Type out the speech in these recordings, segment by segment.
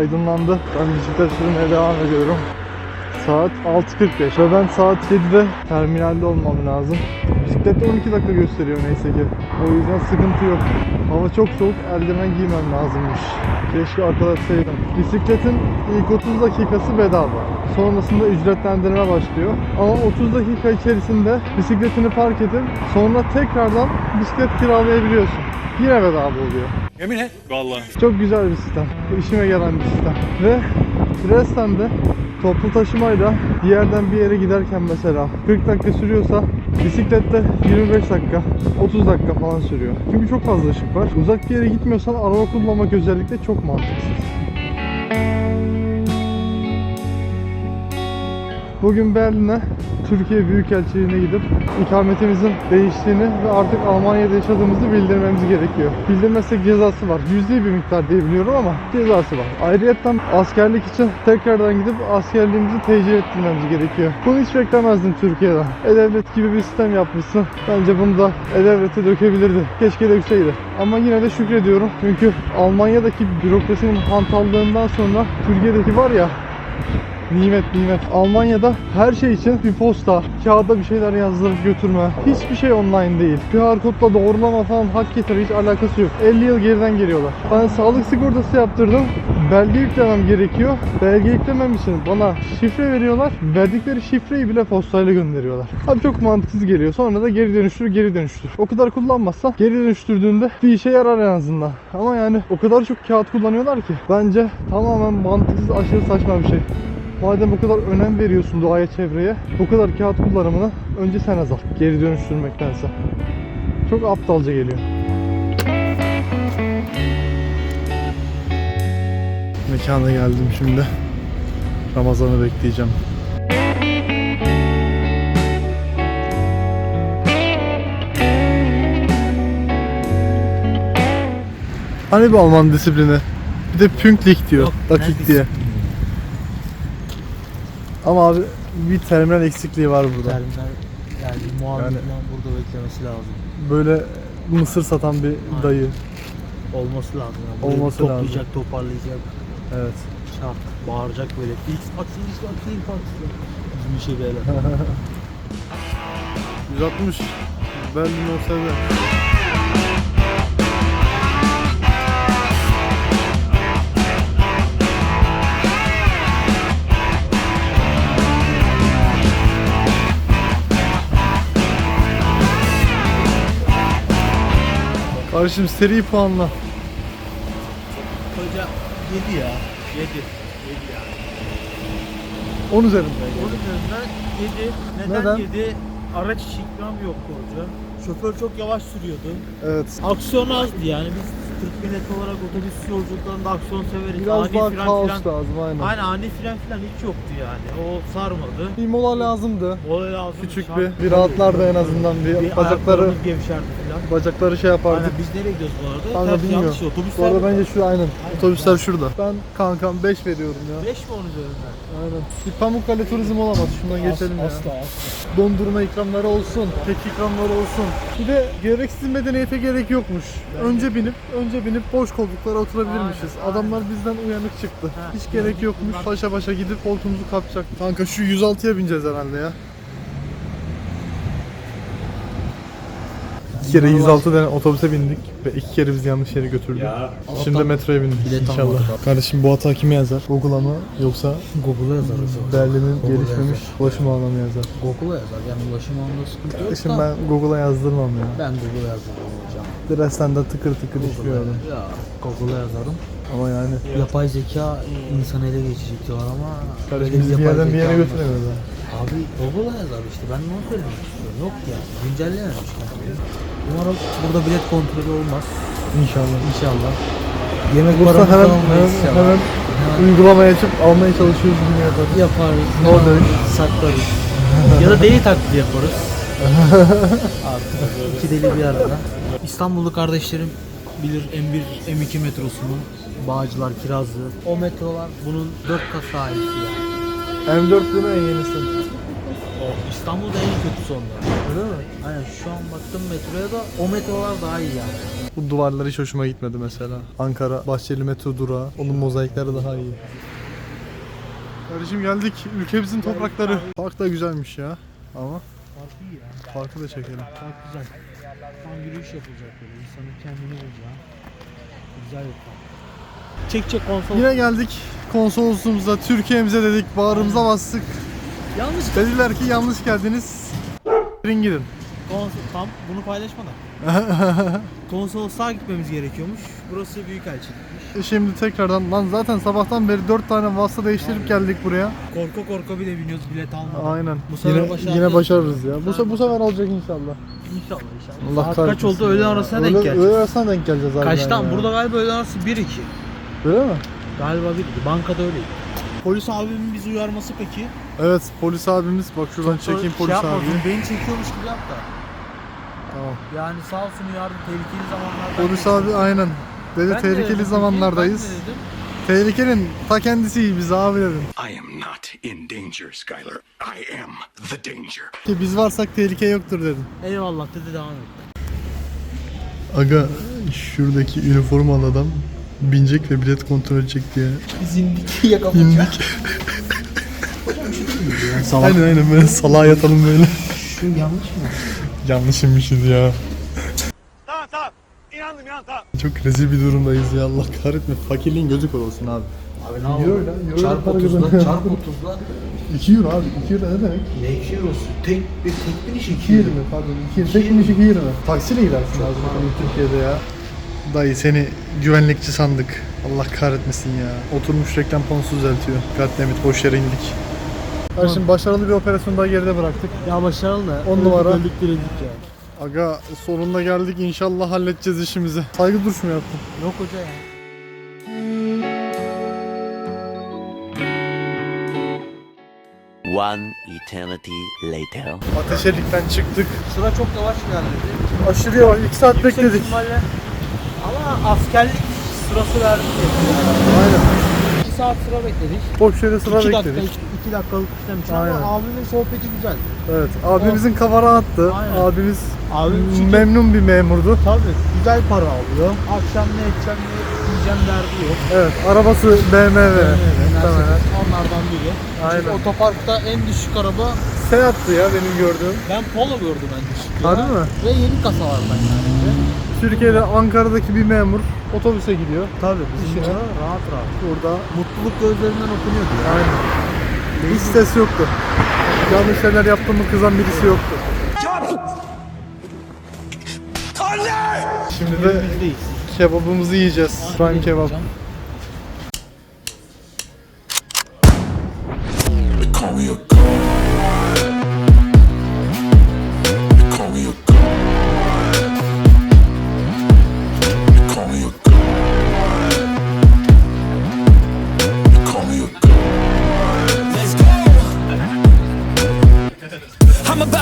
aydınlandı. Ben bisiklet sürmeye devam ediyorum. Saat 6.45 ve ben saat 7'de terminalde olmam lazım. Bisiklette 12 dakika gösteriyor neyse ki. O yüzden sıkıntı yok. Hava çok soğuk, eldiven giymem lazımmış. Keşke arkadaşsaydım. Bisikletin ilk 30 dakikası bedava. Sonrasında ücretlendirme başlıyor. Ama 30 dakika içerisinde bisikletini park edip sonra tekrardan bisiklet kiralayabiliyorsun. Yine bedava oluyor. Yemin et. Vallahi. Çok güzel bir sistem. İşime gelen bir sistem. Ve Dresden'de toplu taşımayla bir yerden bir yere giderken mesela 40 dakika sürüyorsa bisiklette 25 dakika, 30 dakika falan sürüyor. Çünkü çok fazla ışık var. Uzak bir yere gitmiyorsan araba kullanmak özellikle çok mantıksız. Bugün Berlin'e Türkiye Büyükelçiliğine gidip ikametimizin değiştiğini ve artık Almanya'da yaşadığımızı bildirmemiz gerekiyor. Bildirmezsek cezası var. Yüzde bir miktar diye biliyorum ama cezası var. Ayrıca askerlik için tekrardan gidip askerliğimizi tecil ettirmemiz gerekiyor. Bunu hiç beklemezdim Türkiye'den. E-Devlet gibi bir sistem yapmışsın. Bence bunu da E-Devlet'e dökebilirdi. Keşke dökseydi. Ama yine de şükrediyorum. Çünkü Almanya'daki bürokrasinin hantallığından sonra Türkiye'deki var ya Nimet nimet. Almanya'da her şey için bir posta, kağıda bir şeyler yazdırıp götürme. Hiçbir şey online değil. QR kodla doğrulama falan hak getiri hiç alakası yok. 50 yıl geriden geliyorlar. Ben sağlık sigortası yaptırdım. Belge yüklemem gerekiyor. Belge yüklemem için bana şifre veriyorlar. Verdikleri şifreyi bile postayla gönderiyorlar. Abi çok mantıksız geliyor. Sonra da geri dönüştür, geri dönüştür. O kadar kullanmazsa geri dönüştürdüğünde bir işe yarar en azından. Ama yani o kadar çok kağıt kullanıyorlar ki. Bence tamamen mantıksız, aşırı saçma bir şey. Madem bu kadar önem veriyorsun doğaya, çevreye, bu kadar kağıt kullanımını önce sen azalt. Geri dönüştürmektense. Çok aptalca geliyor. Mekana geldim şimdi. Ramazan'ı bekleyeceğim. Hani bir Alman disiplini? Bir de pünktlich diyor. Dakik diye. Ama abi bir terminal eksikliği var burada. Terminal yani muavin Yani- burada beklemesi lazım. Böyle mısır satan bir dayı. Olması lazım. Yani. Böyle Olması toplayacak, toparlayacak. Evet. Şart. Bağıracak böyle. X aksi, X aksi, X aksi. Bizim bir şey böyle. 160 Berlin Kardeşim seri puanla. Hoca 7 ya. 7. 7 yani. 10 üzerinde. Onun üzerinden 7. Neden, Neden? 7? Araç içi ikram yoktu hoca. Şoför çok yavaş sürüyordu. Evet. Aksiyon azdı yani. Biz Türk milleti olarak otobüs yolculuklarında aksiyon severiz. Biraz ani daha fren kaos filan- lazım aynen. Aynen ani fren falan hiç yoktu yani. O sarmadı. Bir mola lazımdı. O lazım. Küçük bir, bir rahatlardı en azından bir, Bir bacakları gevşerdi falan. bacakları şey yapardı. Aynen biz nereye gidiyoruz bu arada? Kanka Ters bilmiyorum. yanlış otobüsler. Bu arada bence şu aynen. Aynen. Otobüsler şurada. Ben kankam 5 veriyorum ya. 5 mi onun üzerinden? Aynen. Bir Pamukkale turizm olamaz. Şundan geçelim ya. Asla asla. Dondurma ikramları olsun, kek ikramları olsun. Bir de gereksiz medeniyete gerek yokmuş. Önce binip, önce binip boş koltuklara oturabilirmişiz. Aynen, Adamlar bizden uyanık çıktı. Ha, Hiç gerek yokmuş. Paşa paşa gidip koltuğumuzu kapacak. Kanka şu 106'ya bineceğiz herhalde ya. İki kere 106 tane otobüse bindik ve iki kere bizi yanlış yere götürdü. Şimdi Allah'tan metroya bindik bilet inşallah. almadık. Kardeşim bu hata kime yazar? Google'a mı yoksa Google'a yazarız. Berlin'in gelişmemiş yazar. ulaşım ağına mı yazar? Google'a yazar. Yani ulaşım anında sıkıntı yok Kardeşim ben Google'a yazdırmam ya. Ben Google'a yazarım hocam. Dresden'de tıkır tıkır işliyor adam. Ya Google'a yazarım. Ama yani Yapay zeka insanı ele geçecek diyorlar ama kardeşim bizi bir yerden bir yere olmaz. Abi Google'a yazar işte ben de onu söylemek istiyorum. Yok ya güncellememiş. Umarım burada bilet kontrolü olmaz. İnşallah. İnşallah. Yemek Bursa hemen, almayız hemen, hemen Hemen uygulamaya açıp almaya çalışıyoruz gibi yaparız. yaparız. No dönüş. Saklarız. ya da deli taklidi yaparız. Artık iki deli bir arada. İstanbullu kardeşlerim bilir M1, M2 metrosunun Bağcılar, Kirazlı. O metrolar bunun 4 kat sahibisi yani. M4 değil mi en yenisi? O İstanbul'da en kötüsü onlar. Öyle mi? Aynen şu an baktım metroya da o metrolar daha iyi yani. Bu duvarlar hiç hoşuma gitmedi mesela. Ankara Bahçeli metro durağı. Onun mozaikleri daha iyi. Kardeşim geldik ülkemizin toprakları. Park da güzelmiş ya. Ama Farkı iyi ya. parkı da çekelim. Park güzel. Tam yürüyüş yapılacak böyle. İnsanın kendini bulacağı. Güzel bir park. Çek çek konsol. Yine geldik konsolosluğumuza, Türkiye'mize dedik, bağrımıza bastık. Yanlış Dediler ki yanlış geldiniz. Gidin gidin. konsol. Tam bunu paylaşma da. Konsolosluğa gitmemiz gerekiyormuş. Burası Büyükelçilikmiş. E Şimdi tekrardan lan zaten sabahtan beri 4 tane vasıta değiştirip geldik buraya. Korku bir de biniyoruz bilet almadan. Aynen. Bu sefer yine, başaracağız. yine başarırız ya. Bu, se- bu sefer olacak inşallah. İnşallah inşallah. Allah Saat kahretsin kaç oldu? ya. Öğlen arasına Öğle- denk geleceğiz. Öğle arasına denk geleceğiz harbiden Kaçtan? ya. Burada galiba öğlen arası 1-2. Öyle mi? Galiba 1-2. Bankada öyleydi. Polis abimin bizi uyarması peki? Evet polis abimiz bak şuradan çekeyim Şey polis yapma, abi. Beni çekiyormuş gibi yap da. Tamam. Yani sağ olsun uyardı tehlikeli zamanlarda. Polis abi aynen. Dedi tehlikeli zamanlardayız. Tehlikenin ta kendisi biz abi dedim. I am not in danger, Skylar. I am the danger. Ki biz varsak tehlike yoktur dedim. Eyvallah dedi devam et. Aga şuradaki üniformalı adam binecek ve bilet kontrol edecek diye. Biz indik yakalayacak. Aynen aynen böyle salağa yatalım böyle. Şu yanlış mı? Yanlışmışız ya. Çok rezil bir durumdayız ya Allah kahretme. Fakirliğin gözü kör olsun abi. Abi ne Euro yapalım? lan, euro Çarp para 30'la, kazanıyor. çarp 30'la. 2 euro abi. 2 euro ne demek? Ne 2 eurosu? Tek bir tek bir iş 2 euro pardon. 2 euro. Tek biniş 2 euro. Taksiyle gidersin lazım Türkiye'de ya. Dayı seni güvenlikçi sandık. Allah kahretmesin ya. Oturmuş reklam panosu düzeltiyor. Goddammit boş yere indik. Kardeşim başarılı bir operasyon daha geride bıraktık. Ya başarılı. On numara. Öldük dirildik ya. Aga sonunda geldik inşallah halledeceğiz işimizi. Saygı duruşu mu yaptın? Yok hoca ya. One eternity later. Ateşelikten çıktık. Sıra çok yavaş ilerledi. Aşırı yavaş. 2 saat Yüksek bekledik. ihtimalle- Ama askerlik sırası verdi. Aynen. 2 saat sıra bekledik. Boş yere sıra 2 dakika, bekledik. 2 dakikalık işlem Aynen. ama abimin sohbeti güzel. Evet. Abimizin kafa rahattı. Aynen. Abimiz Abim çünkü- memnun bir memurdu. Tabii güzel para alıyor. Akşam ne edeceğim ne yiyeceğim derdi yok. Evet. Arabası BMW. Muhtemelen. Mercedes onlardan biri. Aynen. Çünkü otoparkta en düşük araba Seat'tı ya benim gördüğüm. ben Polo gördüm en düşük. Harbi mi? Ve yeni kasalardan yani. Türkiye'de Ankara'daki bir memur otobüse gidiyor. Tabii bizim İşine. rahat rahat. Burada Mutluluk gözlerinden okunuyordu ya. aynen. Hiç ses yoktu. Yanlış şeyler yaptım mı kızan birisi yoktu. Şimdi de kebabımızı yiyeceğiz. Prime kebap.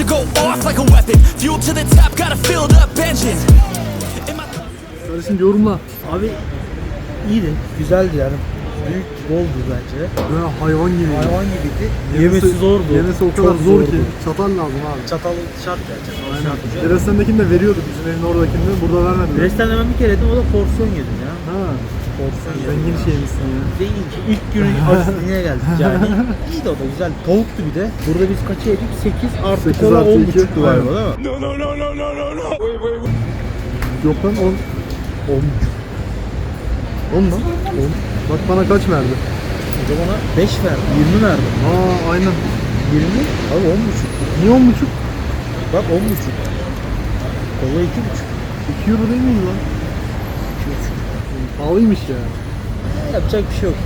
To go off like a weapon. Fuel to the top, got a filled up engine. Kardeşim yorumla. Abi iyiydi. Güzeldi yani. Büyük boldu bence. Böyle hayvan gibi. Hayvan gibiydi. Yemesi zordu. Yemesi o kadar Çok zor ki. Çatal lazım abi. Çatal şart ya. Çatal şart. Derestan'dakini de veriyordu bizim evin oradakini. Burada vermediler. Resten ben bir kere yedim o da porsiyon yedim ya. Ha. Yedim. Zengin şeymişsin ya. Zengin. İlk günün acısına geldik yani. İyiydi o da güzel. Tavuktu bir de. Burada biz kaça yedik? 8 artı Sekiz kola artı 10 iki. buçuktu galiba değil mi? No, no, no, no, no, no, no. Wait, wait, wait. Yok lan 10. 10 10 mu? 10. Bak bana kaç verdi? O da bana 5 verdi. 20 verdi. Aa aynen. 20? Abi 10 buçuk. Niye 10 buçuk? Bak 10 buçuk. Kola 2 buçuk. 2 euro değil miydi lan? Pahalıymış ya. Yapacak bir şey yok.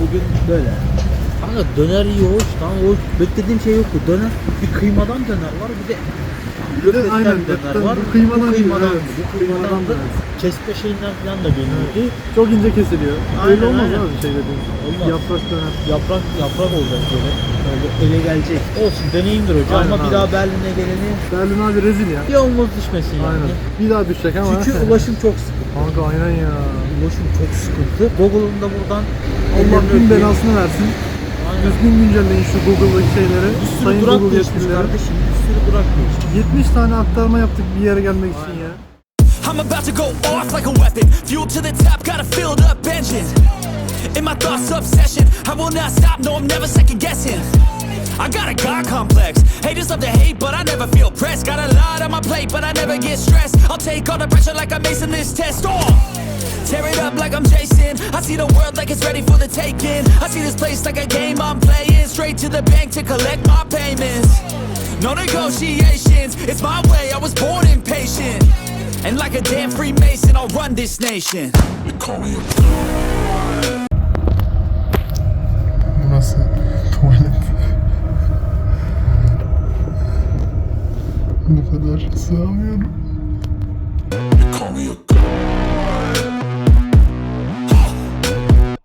Bugün böyle. Kanka döner iyi hoş. Tamam hoş. Beklediğim şey yoktu. Döner. Bir kıymadan döner var. Bir de Bir de löpetten aynen, döner var. bu kıymadan bu kıymadan. evet. Bu Kıymadan da kesme şeyinden falan da geliyordu. Çok ince kesiliyor. Aynen, Öyle olmaz aynen. abi şey dediğin. Olmaz. Yaprak döner. Yaprak yaprak olacak böyle. Öyle ele gelecek. Olsun deneyimdir hocam Aynen ama bir abi. daha Berlin'e geleni Berlin abi rezil ya. bir omuz düşmesin yani. Aynen. Bir daha düşecek ama. Çünkü ulaşım çok sıkıntı. Kanka aynen ya. Ulaşım çok sıkıntı. Google'ın da buradan Allah bin belasını versin. Aynen. düzgün güncelleyin şu Google'daki şeyleri. Bir sürü Sayın durak Google değişmiş yetkilileri. kardeşim. Bir sürü durak değişmiş. 70 tane aktarma yaptık bir yere gelmek için ya. I'm about to go off like a weapon. Fuel to the top, got a filled up engine. In my thoughts, obsession. I will not stop, no, I'm never second guessing. I got a God complex. Haters love to hate, but I never feel pressed. Got a lot on my plate, but I never get stressed. I'll take all the pressure like I'm acing this test. Oh! Tear it up like I'm Jason. I see the world like it's ready for the taking. I see this place like a game I'm playing. Straight to the bank to collect my payments. No negotiations, it's my way. I was born impatient. And like a damn Freemason, I'll run this nation. Burası tuvalet. Bu kadar sığamıyorum. Call me a